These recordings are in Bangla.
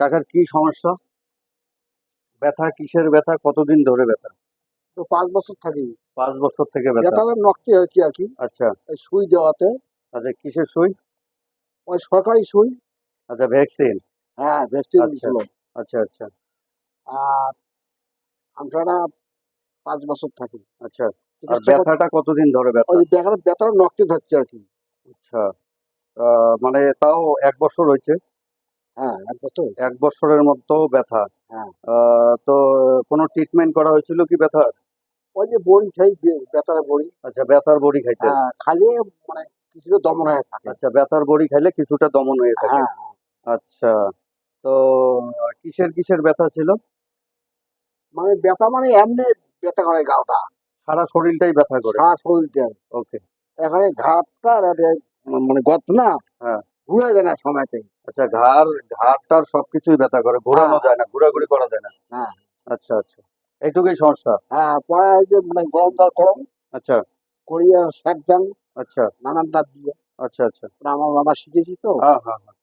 কাকার কি সমস্যা? ব্যথা? কিসের ব্যথা? কতদিন ধরে ব্যথা? তো পাঁচ বছর থাকি পাঁচ বছর থেকে ব্যথা। নকটি হয়েছে আর কি। আচ্ছা। সুই দেওয়াতে। আচ্ছা কিসের সুই? ওই সরকারি সুই। আচ্ছা ভ্যাকসিন? হ্যাঁ ভ্যাকসিন আচ্ছা। ছিল আচ্ছা আচ্ছা। আর আমরা পাঁচ বছর থাকি। আচ্ছা। আর ব্যথাটা কতদিন ধরে ব্যথা? ওই ব্যথাটা ব্যথাটা নকটি ধরছে আর কি। আচ্ছা। মানে তাও এক বছর হয়েছে। হ্যাঁ এক বছর এক বছরের মতো ব্যথা। হ্যাঁ। তো কোনো ট্রিটমেন্ট করা হয়েছিল কি ব্যথার? ওই যে বড়ি খাই ব্যথার বড়ি। আচ্ছা ব্যথার বড়ি খাইতে। হ্যাঁ খালি মানে কিছুটা দমন হয়ে থাকে। আচ্ছা ব্যথার বড়ি খাইলে কিছুটা দমন হয়ে থাকে। হ্যাঁ আচ্ছা তো কিসের কিসের ব্যথা ছিল? মানে ব্যথা মানে এমনি ব্যথা করে গাওটা। সারা শরীরটাই ব্যথা করে। সারা শরীরটা ওকে। এখানে ঘাটটা মানে গত না হ্যাঁ। ঘুরে যায় না সময়তে। আচ্ছা ঘাড় ঘাড়টার সবকিছুই ব্যথা করে ঘোরানো হ্যাঁ। যায় না ঘোরাঘুরি করা যায় না। হ্যাঁ। আচ্ছা আচ্ছা। এইটুকুই সমস্যা? হ্যাঁ পরে যে মানে গরম জল গরম আচ্ছা। করিয়া শেক দেন আচ্ছা। নানানটা দিয়ে। আচ্ছা আচ্ছা। আমার বাবা শিখেছি তো। হ্যাঁ হ্যাঁ হ্যাঁ।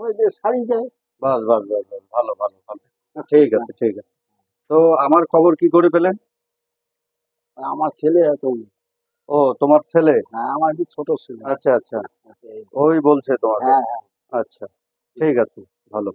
ওই যে শাড়ি দেয় বাস বাস বাস বাস ভালো ভালো ভালো। ঠিক আছে ঠিক আছে। তো আমার খবর কি করে পেলেন? আমার ছেলে তো ও তোমার ছেলে? হ্যাঁ আমার ছোট ছেলে। আচ্ছা আচ্ছা। ওই বলছে তোমাকে। হ্যাঁ হ্যাঁ। আচ্ছা ঠিক আছে ভালো।